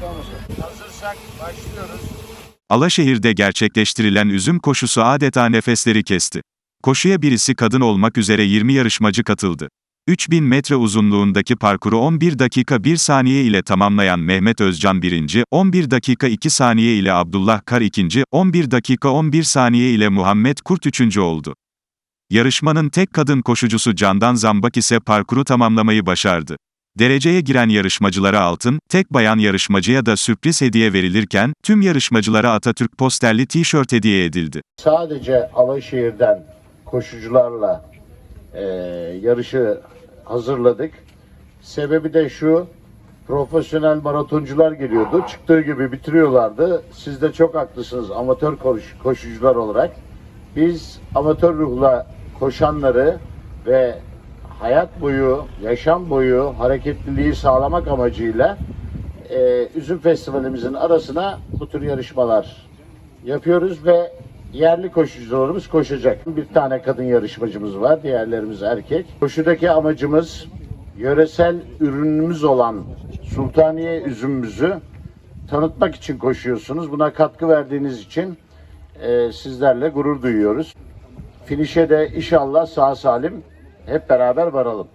Hazırsak başlıyoruz. Alaşehir'de gerçekleştirilen üzüm koşusu adeta nefesleri kesti. Koşuya birisi kadın olmak üzere 20 yarışmacı katıldı. 3000 metre uzunluğundaki parkuru 11 dakika 1 saniye ile tamamlayan Mehmet Özcan 1. 11 dakika 2 saniye ile Abdullah Kar 2. 11 dakika 11 saniye ile Muhammed Kurt 3. oldu. Yarışmanın tek kadın koşucusu Candan Zambak ise parkuru tamamlamayı başardı. Dereceye giren yarışmacılara altın, tek bayan yarışmacıya da sürpriz hediye verilirken, tüm yarışmacılara Atatürk posterli tişört hediye edildi. Sadece Alaşehir'den koşucularla e, yarışı hazırladık. Sebebi de şu, profesyonel maratoncular geliyordu. Çıktığı gibi bitiriyorlardı. Siz de çok haklısınız amatör koş- koşucular olarak. Biz amatör ruhla koşanları ve hayat boyu, yaşam boyu hareketliliği sağlamak amacıyla e, Üzüm Festivalimizin arasına bu tür yarışmalar yapıyoruz ve yerli koşucularımız koşacak. Bir tane kadın yarışmacımız var, diğerlerimiz erkek. Koşudaki amacımız yöresel ürünümüz olan Sultaniye üzümümüzü tanıtmak için koşuyorsunuz. Buna katkı verdiğiniz için e, sizlerle gurur duyuyoruz. Finişe de inşallah sağ salim hep beraber varalım.